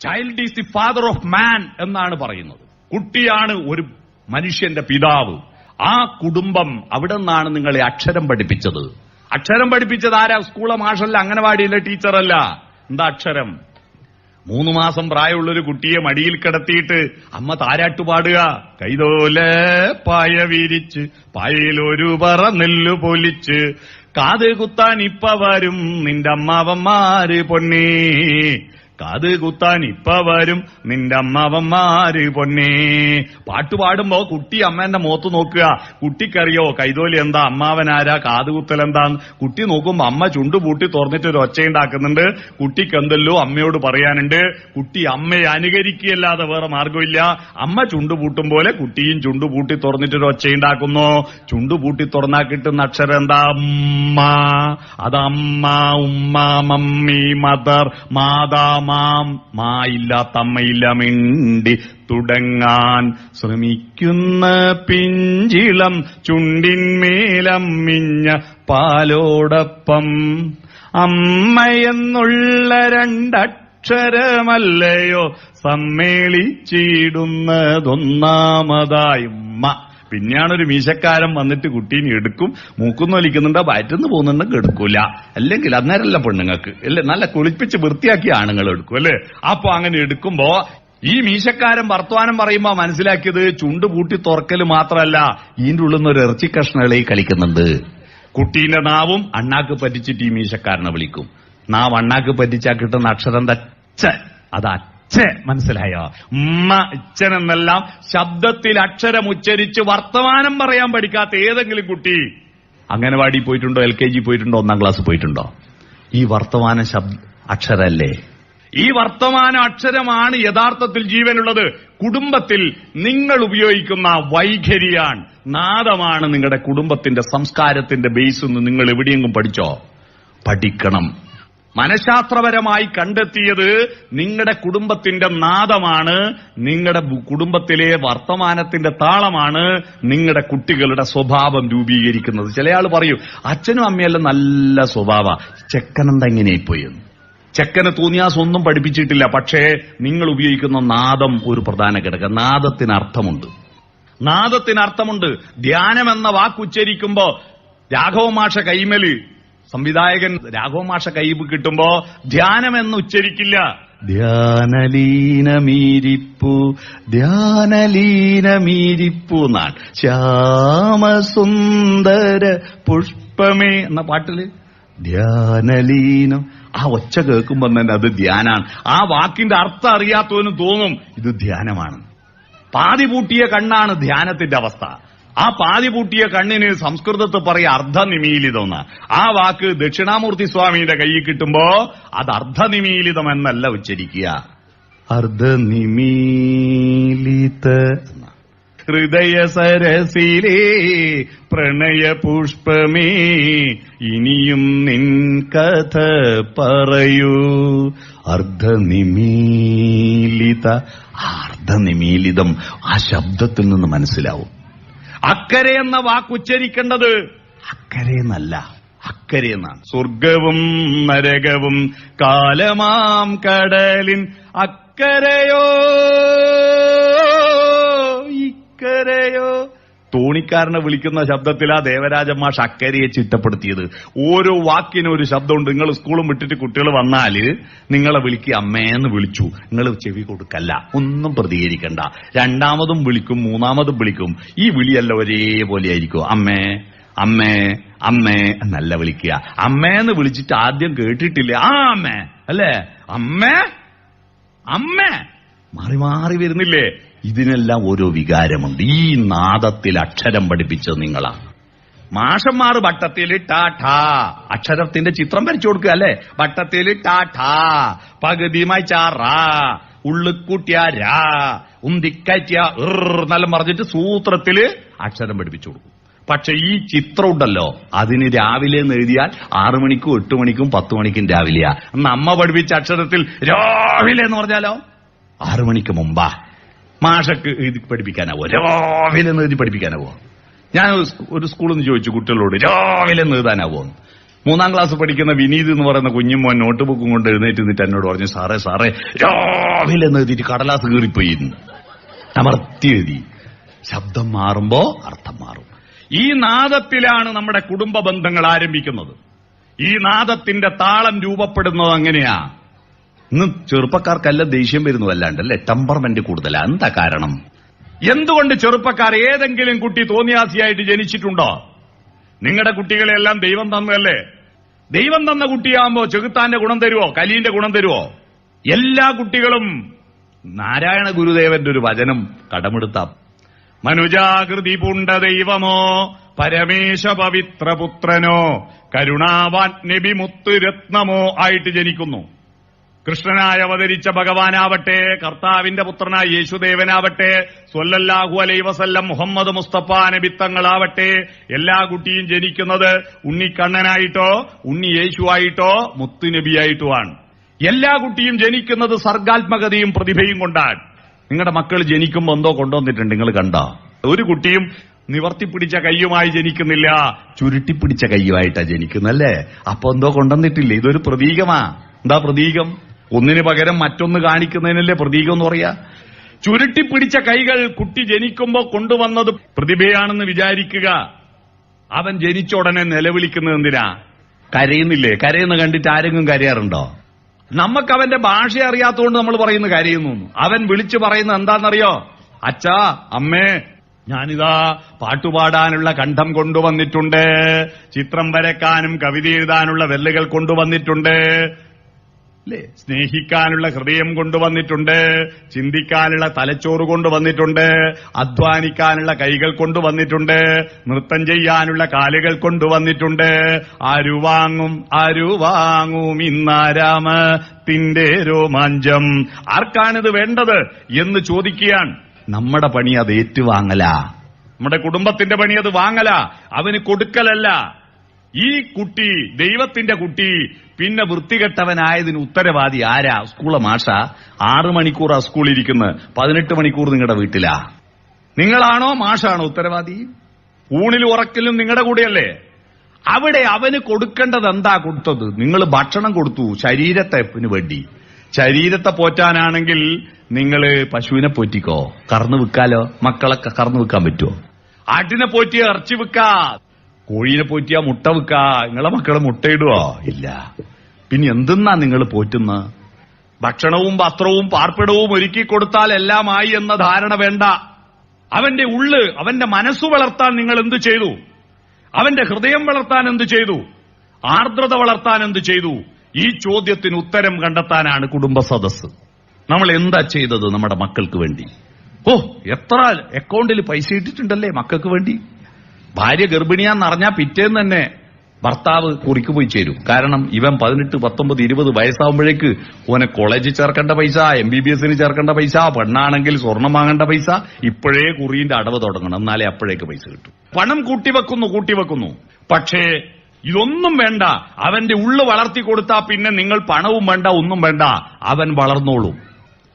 Child is the father of man എന്നാണ് പറയുന്നത്. കുട്ടിയാണ് ഒരു മനുഷ്യന്റെ പിതാവ്. ആ കുടുംബം അവിടെ നിന്നാണ് നിങ്ങളെ അക്ഷരം പഠിപ്പിച്ചത്. അക്ഷരം പഠിപ്പിച്ചത് ആരാ? സ്കൂളെ മാഷല്ല അംഗനവാടിയിലെ ടീച്ചറല്ല. എന്താ അക്ഷരം? മൂന്ന് മാസം പ്രായമുള്ളൊരു കുട്ടിയെ മടിയിൽ കിടത്തിയിട്ട് അമ്മ താരാട്ട് പാടുക. കൈതോലെ പായ വിരിച്ച് പായയിലൊരു പറ നെല്ലു പൊലിച്ച്. കാത് കുത്താൻ ഇപ്പ വരും നിന്റെ അമ്മാവന്മാര് പൊന്നേ. കാത് കുത്താൻ ഇപ്പ വരും. നിന്റെ അമ്മാവന്മാര് പൊന്നേ. പാട്ട് പാടുമ്പോ കുട്ടി അമ്മേന്റെ മുഖത്ത് നോക്കുക. കുട്ടിക്കറിയോ കൈതോലി എന്താ? അമ്മാവനാരാ? കാത് കുത്തൽ എന്താന്ന്? കുട്ടി നോക്കുമ്പോ അമ്മ ചുണ്ടുപൂട്ടി തുറന്നിട്ട് ഒരു ഒച്ചയുണ്ടാക്കുന്നുണ്ട് കുട്ടിക്ക് എന്തല്ലോ അമ്മയോട് പറയാനുണ്ട്. കുട്ടി അമ്മയെ അനുകരിക്കുകയല്ലാതെ വേറെ മാർഗമില്ല അമ്മ ചുണ്ടുപൂട്ടും പോലെ കുട്ടിയും ചുണ്ടുപൂട്ടി തുറന്നിട്ട് ഒരു ഒച്ചയുണ്ടാക്കുന്നു ചുണ്ടുപൂട്ടി തുറന്നാ കിട്ടുന്ന അക്ഷരം എന്താ? അമ്മ. അതമ്മ ഉമ്മ മമ്മി മദർ മാതാ മാം മായില്ല തമ്മയില്ല മിണ്ടി തുടങ്ങാൻ ശ്രമിക്കുന്ന പിഞ്ചിളം ചുണ്ടിന്മേലമ്മിഞ്ഞ പാലോടൊപ്പം. അമ്മയെന്നുള്ള രണ്ടക്ഷരമല്ലയോ സമ്മേളിച്ചിടുന്നതൊന്നാമതായി ഉമ്മ. പിന്നെയാണ് ഒരു മീശക്കാരൻ വന്നിട്ട് കുട്ടീനെ എടുക്കും മൂക്കുന്നൊലിക്കുന്നുണ്ടോ വയറ്റുന്ന് പോകുന്നുണ്ടെങ്കിൽ എടുക്കൂല അല്ലെങ്കിൽ അന്നേരമല്ല പെണ്ണുങ്ങൾക്ക്. അല്ലേ? നല്ല കുളിപ്പിച്ച് വൃത്തിയാക്കിയ ആണുങ്ങൾ എടുക്കും അല്ലേ? അപ്പൊ അങ്ങനെ എടുക്കുമ്പോ ഈ മീശക്കാരൻ വർത്തമാനം പറയുമ്പോ മനസ്സിലാക്കിയത് ചുണ്ട് പൂട്ടി തുറക്കൽ മാത്രമല്ല ഇതിന്റെ ഉള്ളിൽ നിന്ന് ഒരു ഇറച്ചി കഷ്ണകളെ കളിക്കുന്നുണ്ട്. കുട്ടീന്റെ നാവും അണ്ണാക്ക് പറ്റിച്ചിട്ട് ഈ മീശക്കാരനെ വിളിക്കും. നാവ് അണ്ണാക്ക് പറ്റിച്ചാ കിട്ടുന്ന അക്ഷരം തച്ച അത് മനസ്സിലായോ? ഉമ്മ അച്ഛൻ എന്നെല്ലാം ശബ്ദത്തിൽ അക്ഷരം ഉച്ചരിച്ച് വർത്തമാനം പറയാൻ പഠിക്കാത്ത ഏതെങ്കിലും കുട്ടി അംഗനവാടി പോയിട്ടുണ്ടോ എൽ കെ ജി പോയിട്ടുണ്ടോ ഒന്നാം ക്ലാസ് പോയിട്ടുണ്ടോ? ഈ വർത്തമാന ശബ്ദ അക്ഷരല്ലേ? ഈ വർത്തമാന അക്ഷരമാണ് യഥാർത്ഥത്തിൽ ജീവനുള്ളത്. കുടുംബത്തിൽ നിങ്ങൾ ഉപയോഗിക്കുന്ന വൈഖരിയാണ്. നാദമാണ് നിങ്ങളുടെ കുടുംബത്തിന്റെ സംസ്കാരത്തിന്റെ ബേസ് എന്ന് നിങ്ങൾ എവിടെയെങ്കിലും പഠിച്ചോ? പഠിക്കണം. മനഃശാസ്ത്രപരമായി കണ്ടെത്തിയത് നിങ്ങളുടെ കുടുംബത്തിന്റെ നാദമാണ് നിങ്ങളുടെ കുടുംബത്തിലെ വർത്തമാനത്തിന്റെ താളമാണ് നിങ്ങളുടെ കുട്ടികളുടെ സ്വഭാവം രൂപീകരിക്കുന്നത്. ചില ആൾ പറയും അച്ഛനും അമ്മയെല്ലാം നല്ല സ്വഭാവ. ചെക്കനെന്താ ഇങ്ങനെയായിപ്പോയി എന്ന്? ചെക്കന് തോന്നിയാസ് ഒന്നും പഠിപ്പിച്ചിട്ടില്ല പക്ഷേ നിങ്ങൾ ഉപയോഗിക്കുന്ന നാദം ഒരു പ്രധാന ഘടകം. നാദത്തിന് അർത്ഥമുണ്ട് നാദത്തിന് അർത്ഥമുണ്ട് ധ്യാനം എന്ന വാക്കുച്ചരിക്കുമ്പോ രാഘവ മാഷ കൈമൽ സംവിധായകൻ രാഘവ മാഷ കൈ കിട്ടുമ്പോ ധ്യാനം എന്ന് ഉച്ചരിക്കില്ല. ധ്യാനലീനമീരിപ്പു ധ്യാനലീനമീരിപ്പു എന്നാണ് ശ്യാമസുന്ദര പുഷ്പമേ എന്ന പാട്ടിൽ ധ്യാനലീനം. ആ ഒച്ച കേൾക്കുമ്പോ തന്നെ അത് ധ്യാനാണ്. ആ വാക്കിന്റെ അർത്ഥം അറിയാത്തവന് തോന്നും ഇത് ധ്യാനമാണ്. പാതി പൂട്ടിയ കണ്ണാണ് ധ്യാനത്തിന്റെ അവസ്ഥ. ആ പാതി പൂട്ടിയ കണ്ണിന് സംസ്കൃതത്തിൽ പറയ അർദ്ധനിമീലിതമെന്ന്. ആ വാക്ക് ദക്ഷിണാമൂർത്തി സ്വാമിയുടെ കയ്യിൽ കിട്ടുമ്പോ അത് അർദ്ധനിമീലിതം എന്നല്ല ഉച്ചരിക്കുക. അർദ്ധനിമീലിത. ഹൃദയ സരസിലേ പ്രണയ പുഷ്പമേ ഇനിയും നിൻ കഥ പറയൂ. അർദ്ധനിമീലിത. ആ അർദ്ധനിമീലിതം ആ ശബ്ദത്തിൽ നിന്ന് മനസ്സിലാവും. അക്കരെ എന്ന വാക്കുച്ചരിക്കേണ്ടത് അക്കരെ എന്നല്ല. അക്കരെ എന്നാണ്. സ്വർഗവും നരകവും കാലമാം കടലിൻ അക്കരയോ തോണിക്കാരനെ വിളിക്കുന്ന ശബ്ദത്തിലാ ദേവരാജൻ മാഷ് ചിട്ടപ്പെടുത്തിയത്. ഓരോ വാക്കിനും ഒരു ശബ്ദമുണ്ട്. നിങ്ങൾ സ്കൂളും വിട്ടിട്ട് കുട്ടികൾ വന്നാൽ നിങ്ങളെ വിളിക്കുക അമ്മേന്ന് വിളിച്ചു. നിങ്ങൾ ചെവി കൊടുക്കല്ല. ഒന്നും പ്രതികരിക്കണ്ട. രണ്ടാമതും വിളിക്കും മൂന്നാമതും വിളിക്കും. ഈ വിളിയല്ല ഒരേപോലെ ആയിരിക്കും അമ്മേ അമ്മേ അമ്മേ എന്നല്ല വിളിക്കുക. അമ്മേന്ന് വിളിച്ചിട്ട് ആദ്യം കേട്ടിട്ടില്ല. ആ അമ്മേ അല്ലേ? അമ്മേ അമ്മേ മാറി മാറി വരുന്നില്ലേ? ഇതിനെല്ലാം ഓരോ വികാരമുണ്ട്. ഈ നാദത്തിൽ അക്ഷരം പഠിപ്പിച്ചത് നിങ്ങളാണ്. മാഷന്മാർ വട്ടത്തിൽ ടാ ഠാ അക്ഷരത്തിന്റെ ചിത്രം വരച്ചു കൊടുക്കുക അല്ലെ? വട്ടത്തിൽ ടാ ഠാ പകുതി മച്ചാറാ ഉള്ളുക്കൂട്ടിയ രാ. ഉന്തിക്കറ്റിയ എന്നെല്ലാം പറഞ്ഞിട്ട് സൂത്രത്തിൽ അക്ഷരം പഠിപ്പിച്ചു കൊടുക്കും. പക്ഷെ ഈ ചിത്രം ഉണ്ടല്ലോ അതിന് രാവിലെ എന്ന് എഴുതിയാൽ ആറു മണിക്കും എട്ട് മണിക്കും പത്ത് മണിക്കും രാവിലെയാ. അമ്മ പഠിപ്പിച്ച അക്ഷരത്തിൽ രാവിലെ എന്ന് പറഞ്ഞാലോ? ആറു മണിക്ക് മുമ്പാ. മാഷക്ക് എഴുതി പഠിപ്പിക്കാനാവോ? രാവിലെ എഴുതി പഠിപ്പിക്കാനാവോ? ഞാൻ ഒരു സ്കൂളിൽ നിന്ന് ചോദിച്ചു കുട്ടികളോട് രാവിലെ എഴുതാനാവോ? മൂന്നാം ക്ലാസ് പഠിക്കുന്ന വിനീത് എന്ന് പറയുന്ന കുഞ്ഞുമോൻ നോട്ട് ബുക്കും കൊണ്ട് എഴുന്നേറ്റ് നിന്നിട്ട് എന്നോട് പറഞ്ഞു സാറേ സാറേ രാവിലെ എഴുതിയിട്ട് കടലാസ് കീറിപ്പോയി ഇന്ന്." അമർത്തി എഴുതി. ശബ്ദം മാറുമ്പോ അർത്ഥം മാറും. ഈ നാദത്തിലാണ് നമ്മുടെ കുടുംബ ബന്ധങ്ങൾ ആരംഭിക്കുന്നത്. ഈ നാദത്തിന്റെ താളം രൂപപ്പെടുന്നത് അങ്ങനെയാ. ഇന്ന് ചെറുപ്പക്കാർക്കല്ല ദേഷ്യം വരുന്നു അല്ലാണ്ട് അല്ലേ? ടെമ്പർമെന്റ് കൂടുതലാ. എന്താ കാരണം? എന്തുകൊണ്ട് ചെറുപ്പക്കാർ ഏതെങ്കിലും കുട്ടി തോന്നിയാസിയായിട്ട് ജനിച്ചിട്ടുണ്ടോ? നിങ്ങളുടെ കുട്ടികളെല്ലാം ദൈവം തന്നതല്ലേ? ദൈവം തന്ന കുട്ടിയാകുമ്പോ ചെകുത്താന്റെ ഗുണം തരുവോ? കലീന്റെ ഗുണം തരുവോ? എല്ലാ കുട്ടികളും നാരായണ ഗുരുദേവന്റെ ഒരു വചനം കടമെടുത്ത. മനുജാകൃതി പുണ്ട ദൈവമോ പരമേശ പവിത്രപുത്രനോ കരുണാവാൻ നബി മുത്തുരത്നമോ ആയിട്ട് ജനിക്കുന്നു. കൃഷ്ണനായി അവതരിച്ച ഭഗവാനാവട്ടെ കർത്താവിന്റെ പുത്രനായ യേശുദേവനാവട്ടെ സ്വല്ലല്ലാഹു അലൈ വസല്ലം മുഹമ്മദ് മുസ്തഫ നബിത്തങ്ങളാവട്ടെ എല്ലാ കുട്ടിയും ജനിക്കുന്നത് ഉണ്ണിക്കണ്ണനായിട്ടോ ഉണ്ണി യേശുവായിട്ടോ മുത്തുനബിയായിട്ടുമാണ് എല്ലാ കുട്ടിയും ജനിക്കുന്നത് സർഗാത്മകതയും പ്രതിഭയും കൊണ്ടാണ്. നിങ്ങളുടെ മക്കൾ ജനിക്കുമ്പോൾ എന്തോ കൊണ്ടുവന്നിട്ടുണ്ട് നിങ്ങൾ കണ്ട? ഒരു കുട്ടിയും നിവർത്തിപ്പിടിച്ച കൈയുമായി ജനിക്കുന്നില്ല ചുരുട്ടിപ്പിടിച്ച കൈയുമായിട്ടാ ജനിക്കുന്നല്ലേ? അപ്പൊ എന്തോ കൊണ്ടുവന്നിട്ടില്ലേ? ഇതൊരു പ്രതീകമാ. എന്താ പ്രതീകം? ഒന്നിന് പകരം മറ്റൊന്ന് കാണിക്കുന്നതിനല്ലേ പ്രതീകം എന്ന് പറയാ? ചുരുട്ടിപ്പിടിച്ച കൈകൾ കുട്ടി ജനിക്കുമ്പോൾ കൊണ്ടുവന്നത് പ്രതിഭയാണെന്ന് വിചാരിക്കുക. അവൻ ജനിച്ച ഉടനെ നിലവിളിക്കുന്നത് എന്തിനാ? കരയുന്നില്ലേ? കരയുന്ന കണ്ടിട്ട് ആരെങ്കിലും കരയാറുണ്ടോ? നമുക്ക് അവന്റെ ഭാഷ അറിയാത്തതുകൊണ്ട് നമ്മൾ പറയുന്ന കരയുന്നു അവൻ വിളിച്ചു പറയുന്നത് എന്താണെന്നറിയോ? അച്ഛാ അമ്മേ ഞാനിതാ പാട്ടുപാടാനുള്ള കണ്ഠം കൊണ്ടുവന്നിട്ടുണ്ട്. ചിത്രം വരക്കാനും കവിത എഴുതാനുള്ള വെല്ലുകൾ കൊണ്ടുവന്നിട്ടുണ്ട്. അല്ലേ? സ്നേഹിക്കാനുള്ള ഹൃദയം കൊണ്ടുവന്നിട്ടുണ്ട് ചിന്തിക്കാനുള്ള തലച്ചോറ് കൊണ്ടുവന്നിട്ടുണ്ട് അധ്വാനിക്കാനുള്ള കൈകൾ കൊണ്ടുവന്നിട്ടുണ്ട് നൃത്തം ചെയ്യാനുള്ള കാലുകൾ കൊണ്ടുവന്നിട്ടുണ്ട്. അരുവാങ്ങും അരുവാങ്ങും ഇന്നാരാമ തിന്റെ രോമാഞ്ചം. ആർക്കാണിത് വേണ്ടത് എന്ന് ചോദിക്കുകയാണ്. നമ്മുടെ പണി അത് ഏറ്റുവാങ്ങല. നമ്മുടെ കുടുംബത്തിന്റെ പണി അത് വാങ്ങല. അവന് കൊടുക്കലല്ല. ഈ കുട്ടി ദൈവത്തിന്റെ കുട്ടി പിന്നെ വൃത്തികെട്ടവനായതിന് ഉത്തരവാദി ആരാ? സ്കൂളെ മാഷ. ആറ് മണിക്കൂറാ സ്കൂളിൽ ഇരിക്കുന്നത് പതിനെട്ട് മണിക്കൂർ നിങ്ങളുടെ വീട്ടിലാ. നിങ്ങളാണോ മാഷാണോ ഉത്തരവാദി? ഊണിൽ ഉറക്കലും നിങ്ങളുടെ കൂടെയല്ലേ? അവിടെ അവന് കൊടുക്കേണ്ടത് എന്താ കൊടുത്തത്? നിങ്ങൾ ഭക്ഷണം കൊടുത്തു ശരീരത്തെപ്പിന് വേണ്ടി. ശരീരത്തെ പോറ്റാനാണെങ്കിൽ നിങ്ങൾ പശുവിനെ പോറ്റിക്കോ. കറന്നു വിൽക്കാലോ? മക്കളൊക്കെ കറന്നു വിൽക്കാൻ പറ്റുമോ ആട്ടിനെ പോറ്റി ഇറച്ചി വിൽക്കാ. കോഴീനെ പോറ്റിയാ മുട്ട വിൽക്കാ നിങ്ങളെ മക്കളെ മുട്ടയിടുവോ? ഇല്ല. പിന്നെ എന്തെന്നാ നിങ്ങൾ പോറ്റുന്ന ഭക്ഷണവും വസ്ത്രവും പാർപ്പിടവും ഒരുക്കി കൊടുത്താൽ എല്ലാമായി എന്ന ധാരണ വേണ്ട. അവന്റെ ഉള്ള് അവന്റെ മനസ്സ് വളർത്താൻ നിങ്ങൾ എന്ത് ചെയ്തു? അവന്റെ ഹൃദയം വളർത്താൻ എന്ത് ചെയ്തു? ആർദ്രത വളർത്താൻ എന്ത് ചെയ്തു? ഈ ചോദ്യത്തിന് ഉത്തരം കണ്ടെത്താനാണ് കുടുംബ സദസ് നമ്മൾ എന്താ ചെയ്തത് നമ്മുടെ മക്കൾക്ക് വേണ്ടി? ഓ എത്ര അക്കൗണ്ടിൽ പൈസ ഇട്ടിട്ടുണ്ടല്ലേ മക്കൾക്ക് വേണ്ടി? ഭാര്യ ഗർഭിണിയാന്നറിഞ്ഞാൽ പിറ്റേന്ന് തന്നെ ഭർത്താവ് കുറിക്ക് പോയി ചേരും. കാരണം ഇവൻ പതിനെട്ട് പത്തൊമ്പത് ഇരുപത് വയസ്സാവുമ്പോഴേക്ക് ഓനെ കോളേജിൽ ചേർക്കേണ്ട പൈസ എം ബി ബി എസിന് ചേർക്കേണ്ട പൈസ പെണ്ണാണെങ്കിൽ സ്വർണം വാങ്ങേണ്ട പൈസ ഇപ്പോഴേ കുറിന്റെ അടവ് തുടങ്ങണം. എന്നാലേ അപ്പോഴേക്ക് പൈസ കിട്ടും. പണം കൂട്ടിവെക്കുന്നു കൂട്ടിവെക്കുന്നു. പക്ഷേ ഇതൊന്നും വേണ്ട. അവന്റെ ഉള്ളു വളർത്തി കൊടുത്താ പിന്നെ നിങ്ങൾ പണവും വേണ്ട ഒന്നും വേണ്ട. അവൻ വളർന്നോളും.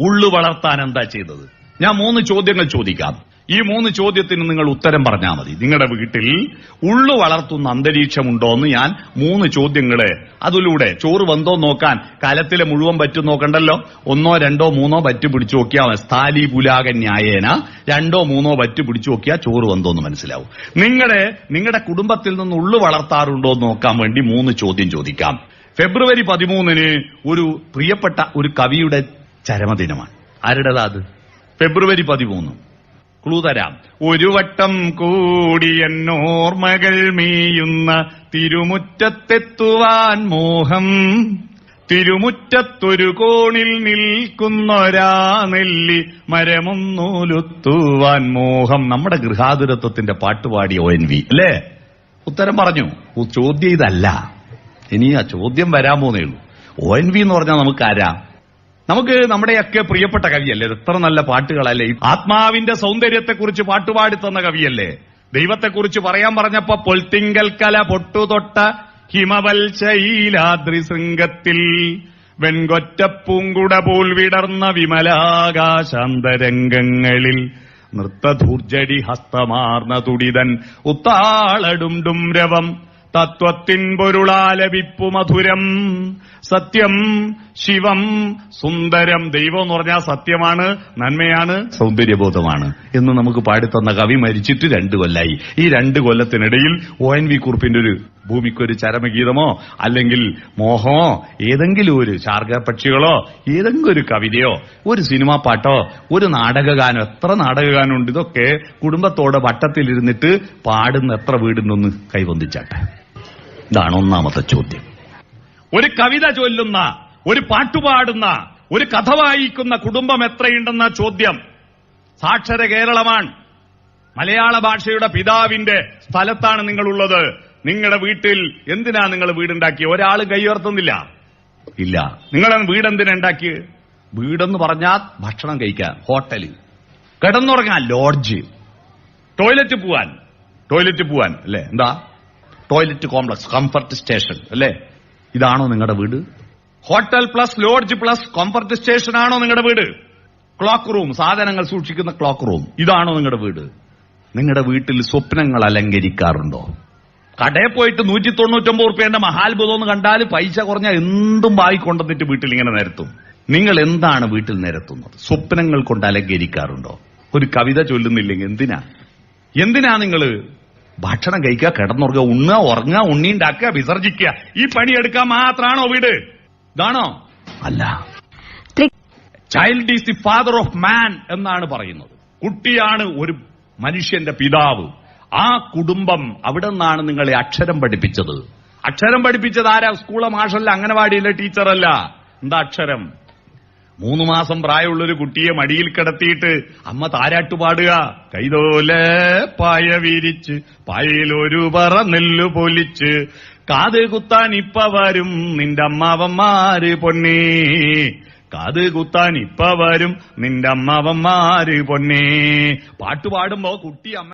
ഉള്ളു വളർത്താൻ എന്താ ചെയ്തത്? ഞാൻ മൂന്ന് ചോദ്യങ്ങൾ ചോദിക്കാം. ഈ മൂന്ന് ചോദ്യത്തിന് നിങ്ങൾ ഉത്തരം പറഞ്ഞാൽ മതി. നിങ്ങളുടെ വീട്ടിൽ ഉള്ളു വളർത്തുന്ന അന്തരീക്ഷമുണ്ടോ എന്ന് ഞാൻ മൂന്ന് ചോദ്യങ്ങൾ അതിലൂടെ ചോറ് വന്തോ നോക്കാൻ കലത്തിലെ മുഴുവൻ പറ്റും നോക്കണ്ടല്ലോ? ഒന്നോ രണ്ടോ മൂന്നോ പറ്റു പിടിച്ചു നോക്കിയാൽ സ്ഥാലി പുലാക ന്യായേന. രണ്ടോ മൂന്നോ പറ്റു പിടിച്ചു നോക്കിയാൽ ചോറ് വന്തോ എന്ന് മനസ്സിലാവും. നിങ്ങളുടെ നിങ്ങളുടെ കുടുംബത്തിൽ നിന്ന് ഉള്ളു വളർത്താറുണ്ടോ എന്ന് നോക്കാൻ വേണ്ടി മൂന്ന് ചോദ്യം ചോദിക്കാം. ഫെബ്രുവരി പതിമൂന്നിന് ഒരു പ്രിയപ്പെട്ട ഒരു കവിയുടെ ചരമദിനമാണ്. ആരുടേതാ അത്? ഫെബ്രുവരി പതിമൂന്ന്. ക്ലൂ തരാം. ഒരു വട്ടം കൂടി എന്നോർമകൾ മീയുന്ന തിരുമുറ്റത്തെത്തുവാൻ മോഹം. തിരുമുറ്റത്തൊരു കോണിൽ നിൽക്കുന്നൊരാ നെല്ലി മരമൊന്നൂലുത്തുവാൻ മോഹം. നമ്മുടെ ഗൃഹാതുരത്വത്തിന്റെ പാട്ടുപാടിയ ഒ എൻ വി അല്ലേ? ഉത്തരം പറഞ്ഞു. ചോദ്യം ഇതല്ല. ഇനി ആ ചോദ്യം വരാൻ പോന്നേ ഉള്ളൂ. ഒ എൻ വി എന്ന് പറഞ്ഞാൽ നമുക്ക് ആരാ? നമുക്ക് നമ്മുടെയൊക്കെ പ്രിയപ്പെട്ട കവിയല്ലേ? എത്ര നല്ല പാട്ടുകളല്ലേ? ആത്മാവിന്റെ സൗന്ദര്യത്തെക്കുറിച്ച് പാട്ടുപാടി തന്ന കവിയല്ലേ? ദൈവത്തെക്കുറിച്ച് പറയാൻ പറഞ്ഞപ്പോ പൊൽത്തിങ്കൽ കല പൊട്ടുതൊട്ട ഹിമവൽ ശൈലാദ്രി ശൃംഗത്തിൽ വെൺകൊറ്റപ്പൂങ്കുട പോൽ വിടർന്ന വിമലാകാശാന്തരംഗങ്ങളിൽ നൃത്തധൂർജടി ഹസ്തമാർന്ന തുടിതൻ ഉത്താളടും രവം തത്വത്തിൻ പൊരുളാലപിപ്പു മധുരം. സത്യം ശിവം സുന്ദരം. ദൈവം എന്ന് പറഞ്ഞാൽ സത്യമാണ് നന്മയാണ് സൗന്ദര്യബോധമാണ്. എന്ന് നമുക്ക് പാടിത്തന്ന കവി മരിച്ചിട്ട് രണ്ട് കൊല്ലായി. ഈ രണ്ട് കൊല്ലത്തിനിടയിൽ ഒ എൻ വി കുറിപ്പിന്റെ ഒരു ഭൂമിക്കൊരു ചരമഗീതമോ അല്ലെങ്കിൽ മോഹമോ ഏതെങ്കിലും ഒരു ശാർഗപക്ഷികളോ ഏതെങ്കിലും ഒരു കവിതയോ ഒരു സിനിമാ പാട്ടോ ഒരു നാടകഗാനം എത്ര നാടകഗാനമുണ്ട് ഇതൊക്കെ കുടുംബത്തോടെ വട്ടത്തിലിരുന്നിട്ട് പാടുന്ന എത്ര വീടിനൊന്ന് കൈവന്തിച്ചാട്ടെ ഇതാണ് ഒന്നാമത്തെ ചോദ്യം. ഒരു കവിത ചൊല്ലുന്ന ഒരു പാട്ടുപാടുന്ന ഒരു കഥ വായിക്കുന്ന കുടുംബം എത്രയുണ്ടെന്ന ചോദ്യം സാക്ഷര കേരളമാണ്. മലയാള ഭാഷയുടെ പിതാവിന്റെ സ്ഥലത്താണ് നിങ്ങളുള്ളത്. നിങ്ങളുടെ വീട്ടിൽ എന്തിനാ നിങ്ങൾ വീടുണ്ടാക്കി? ഒരാൾ കൈയുയർത്തുന്നില്ല. ഇല്ല. നിങ്ങൾ വീട് എന്തിനാ ഉണ്ടാക്കി വീടെന്ന് പറഞ്ഞാൽ ഭക്ഷണം കഴിക്കാൻ ഹോട്ടൽ കിടന്നുറങ്ങാൻ ലോഡ്ജ് ടോയ്ലറ്റ് പോവാൻ ടോയ്ലറ്റ് പോവാൻ അല്ലേ? എന്താ? ടോയ്ലറ്റ് കോംപ്ലക്സ് കംഫർട്ട് സ്റ്റേഷൻ അല്ലേ? ഇതാണോ നിങ്ങളുടെ വീട്? Hotel plus lodge plus comfort station ആണോ നിങ്ങളുടെ വീട്? ക്ലോക്ക് റൂം സാധനങ്ങൾ സൂക്ഷിക്കുന്ന ക്ലോക്ക് റൂം ഇതാണോ നിങ്ങളുടെ വീട്? നിങ്ങളുടെ വീട്ടിൽ സ്വപ്നങ്ങൾ അലങ്കരിക്കാറുണ്ടോ? കടയിൽ പോയിട്ട് നൂറ്റി തൊണ്ണൂറ്റൊമ്പത് റുപ്യേന്റെ മഹാത്ഭുതം എന്ന് കണ്ടാൽ പൈസ കുറഞ്ഞ എന്തും വായിക്കൊണ്ടെന്നിട്ട് വീട്ടിൽ ഇങ്ങനെ നിരത്തും. നിങ്ങൾ എന്താണ് വീട്ടിൽ നിരത്തുന്നത്? സ്വപ്നങ്ങൾ കൊണ്ട് അലങ്കരിക്കാറുണ്ടോ? ഒരു കവിത ചൊല്ലുന്നില്ലെങ്കിൽ എന്തിനാ? എന്തിനാ നിങ്ങൾ ഭക്ഷണം കഴിക്കുക കിടന്നുറങ്ങുക ഉണ്ണുക ഉറങ്ങുക ഉണ്ണി ഉണ്ടാക്കുക വിസർജിക്കുക. ഈ പണിയെടുക്കാൻ മാത്രാണോ വീട്? ഇതാണോ? അല്ല. Child is the father of man എന്നാണ് പറയുന്നത്. കുട്ടിയാണ് ഒരു മനുഷ്യന്റെ പിതാവ്. ആ കുടുംബം അവിടെ നിന്നാണ് നിങ്ങളെ അക്ഷരം പഠിപ്പിച്ചത്. അക്ഷരം പഠിപ്പിച്ചത് ആരാ? സ്കൂളെ മാഷല്ല അംഗനവാടിയിലെ ടീച്ചറല്ല. എന്താ അക്ഷരം? മൂന്ന് മാസം പ്രായമുള്ളൊരു കുട്ടിയെ മടിയിൽ കിടത്തിയിട്ട് അമ്മ താരാട്ട് പാടുക. കൈതോലെ പായ വിരിച്ച് പായയിലൊരു പറ നെല്ലു പൊലിച്ച് കാത് കുത്താൻ ഇപ്പ വരും നിന്റെ അമ്മാവന്മാര് പൊന്നേ. കാത് കുത്താൻ ഇപ്പ വരും നിന്റെ അമ്മാവന്മാര് പൊന്നേ. പാട്ടുപാടുമ്പോ കുട്ടി അമ്മ